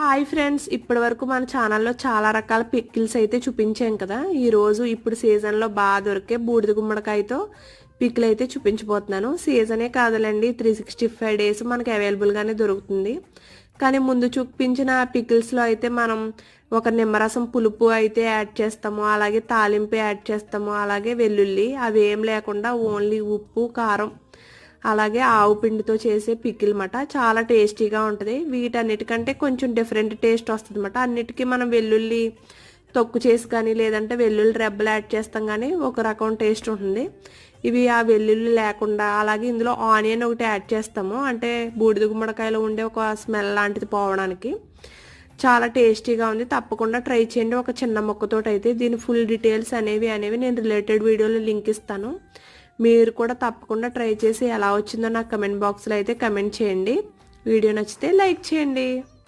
Hi friends ఇప్పటి వరకు మన ఛానల్లో చాలా రకాల పిక్కిల్స్ అయితే చూపించాం కదా. ఈరోజు ఇప్పుడు సీజన్లో బాగా దొరికే బూడిద గుమ్మడికాయతో పిక్కిల్ అయితే చూపించబోతున్నాను. సీజనే కాదులండి త్రీ సిక్స్టీ ఫైవ్ డేస్ మనకి అవైలబుల్గానే దొరుకుతుంది. కానీ ముందు చూపించిన పికిల్స్లో అయితే మనం ఒక నిమ్మరసం పులుపు అయితే యాడ్ చేస్తాము అలాగే తాలింపు యాడ్ చేస్తాము అలాగే వెల్లుల్లి అవి ఏం లేకుండా ఓన్లీ ఉప్పు కారం అలాగే ఆవు పిండితో చేసే పిక్కిల్ మాట చాలా టేస్టీగా ఉంటుంది. వీటన్నిటికంటే కొంచెం డిఫరెంట్ టేస్ట్ వస్తుంది అనమాట అన్నిటికీ మనం వెల్లుల్లి తొక్కు చేసి కానీ లేదంటే వెల్లుల్లి రెబ్బలు యాడ్ చేస్తాం కానీ ఒక రకం టేస్ట్ ఉంటుంది. ఇవి ఆ వెల్లుల్లి లేకుండా అలాగే ఇందులో ఆనియన్ ఒకటి యాడ్ చేస్తాము. అంటే బూడిద గుమ్మడికాయలో ఉండే ఒక స్మెల్ లాంటిది పోవడానికి. చాలా టేస్టీగా ఉంది. తప్పకుండా ట్రై చేయండి. ఒక చిన్న మొక్కతోటి అయితే దీని ఫుల్ డీటెయిల్స్ అనేవి అనేవి నేను రిలేటెడ్ వీడియోలో లింక్ ఇస్తాను. మీరు కూడా తప్పకుండా ట్రై చేసి ఎలా వచ్చిందో నాకు కమెంట్ బాక్స్లో అయితే కమెంట్ చేయండి. వీడియో నచ్చితే లైక్ చేయండి.